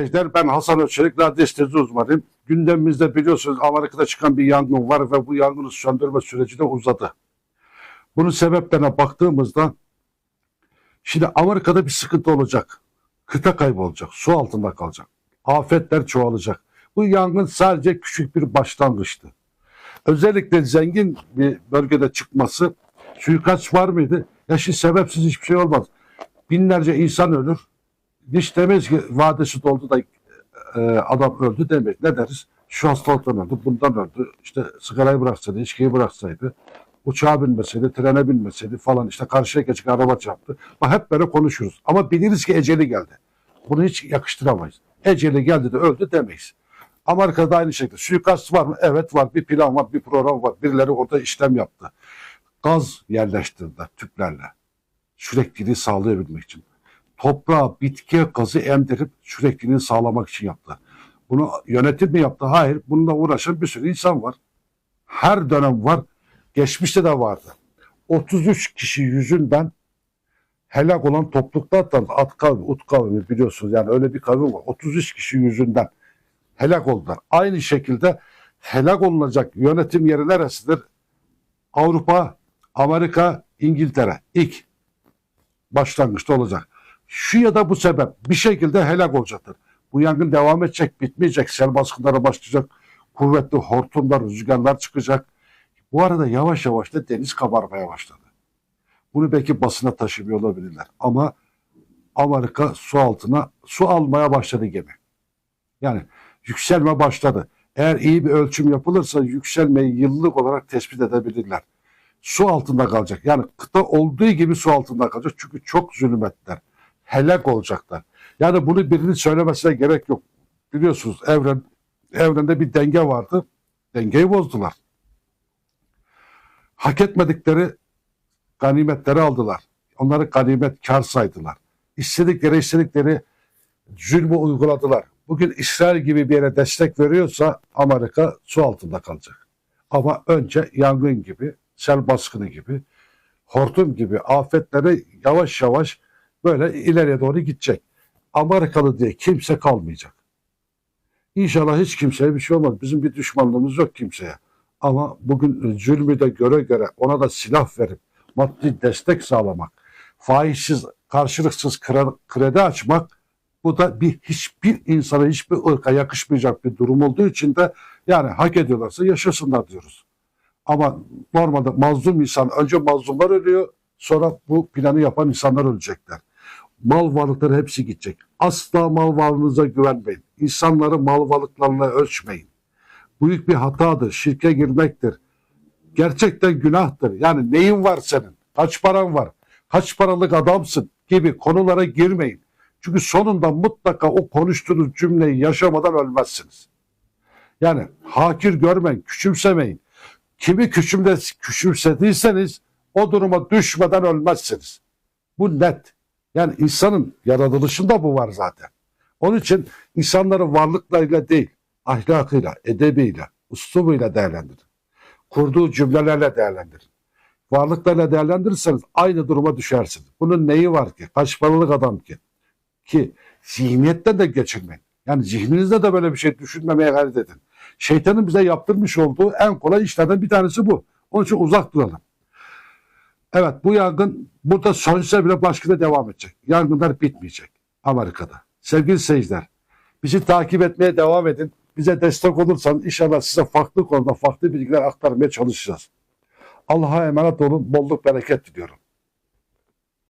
seyirciler ben Hasan Özçelik radyo estezi uzmanıyım. Gündemimizde biliyorsunuz Amerika'da çıkan bir yangın var ve bu yangını söndürme süreci de uzadı. Bunun sebeplerine baktığımızda şimdi Amerika'da bir sıkıntı olacak. Kıta kaybolacak, su altında kalacak. Afetler çoğalacak. Bu yangın sadece küçük bir başlangıçtı. Özellikle zengin bir bölgede çıkması suikast var mıydı? Ya şimdi sebepsiz hiçbir şey olmaz. Binlerce insan ölür. Hiç demeyiz ki vadesi doldu da e, adam öldü demeyiz. Ne deriz? Şu hastalıktan öldü, bundan öldü. İşte sigarayı bıraksaydı, içkiyi bıraksaydı, uçağa binmeseydi, trene binmeseydi falan işte karşıya geçik araba çarptı. Bak hep böyle konuşuruz. Ama biliriz ki eceli geldi. Bunu hiç yakıştıramayız. Eceli geldi de öldü demeyiz. Amerika'da aynı şekilde. Suikast var mı? Evet var. Bir plan var, bir program var. Birileri orada işlem yaptı. Gaz yerleştirdiler tüplerle. Sürekliliği sağlayabilmek için. Toprağa, bitkiye gazı emdirip sürekliliğini sağlamak için yaptı. Bunu yönetim mi yaptı? Hayır. Bununla uğraşan bir sürü insan var. Her dönem var. Geçmişte de vardı. 33 kişi yüzünden helak olan topluluklar da at kavmi, ut kavmi biliyorsunuz. Yani öyle bir kavim var. 33 kişi yüzünden helak oldular. Aynı şekilde helak olunacak yönetim yeri neresidir? Avrupa, Amerika, İngiltere. İlk başlangıçta olacak. Şu ya da bu sebep bir şekilde helak olacaktır. Bu yangın devam edecek, bitmeyecek. Sel baskınları başlayacak. Kuvvetli hortumlar, rüzgarlar çıkacak. Bu arada yavaş yavaş da deniz kabarmaya başladı. Bunu belki basına taşımıyor olabilirler. Ama Amerika su altına su almaya başladı gemi. Yani yükselme başladı. Eğer iyi bir ölçüm yapılırsa yükselmeyi yıllık olarak tespit edebilirler. Su altında kalacak. Yani kıta olduğu gibi su altında kalacak. Çünkü çok zulüm ettiler. Helak olacaklar. Yani bunu birinin söylemesine gerek yok. Biliyorsunuz evren evrende bir denge vardı. Dengeyi bozdular. Hak etmedikleri ganimetleri aldılar. Onları ganimet kar saydılar. İstedikleri istedikleri zulmü uyguladılar. Bugün İsrail gibi bir yere destek veriyorsa Amerika su altında kalacak. Ama önce yangın gibi, sel baskını gibi, hortum gibi afetlere yavaş yavaş böyle ileriye doğru gidecek. Amerikalı diye kimse kalmayacak. İnşallah hiç kimseye bir şey olmaz. Bizim bir düşmanlığımız yok kimseye. Ama bugün zulmü de göre göre ona da silah verip maddi destek sağlamak, faizsiz, karşılıksız kre- kredi açmak bu da bir hiçbir insana, hiçbir ırka yakışmayacak bir durum olduğu için de yani hak ediyorlarsa yaşasınlar diyoruz. Ama normalde mazlum insan önce mazlumlar ölüyor sonra bu planı yapan insanlar ölecekler. Mal varlıkları hepsi gidecek. Asla mal varlığınıza güvenmeyin. İnsanları mal varlıklarla ölçmeyin. Büyük bir hatadır. Şirke girmektir. Gerçekten günahtır. Yani neyin var senin? Kaç paran var? Kaç paralık adamsın? Gibi konulara girmeyin. Çünkü sonunda mutlaka o konuştuğunuz cümleyi yaşamadan ölmezsiniz. Yani hakir görmeyin, küçümsemeyin. Kimi küçümde, küçümsediyseniz o duruma düşmeden ölmezsiniz. Bu net. Yani insanın yaratılışında bu var zaten. Onun için insanları varlıklarıyla değil, ahlakıyla, edebiyle, uslubuyla değerlendirin. Kurduğu cümlelerle değerlendirin. Varlıklarla değerlendirirseniz aynı duruma düşersiniz. Bunun neyi var ki? Kaç paralık adam ki? Ki zihniyetten de geçirmeyin. Yani zihninizde de böyle bir şey düşünmemeye gayret edin. Şeytanın bize yaptırmış olduğu en kolay işlerden bir tanesi bu. Onun için uzak duralım. Evet bu yangın burada sonsuza bile başkada devam edecek. Yangınlar bitmeyecek Amerika'da. Sevgili seyirciler bizi takip etmeye devam edin. Bize destek olursanız inşallah size farklı konuda farklı bilgiler aktarmaya çalışacağız. Allah'a emanet olun. Bolluk bereket diliyorum.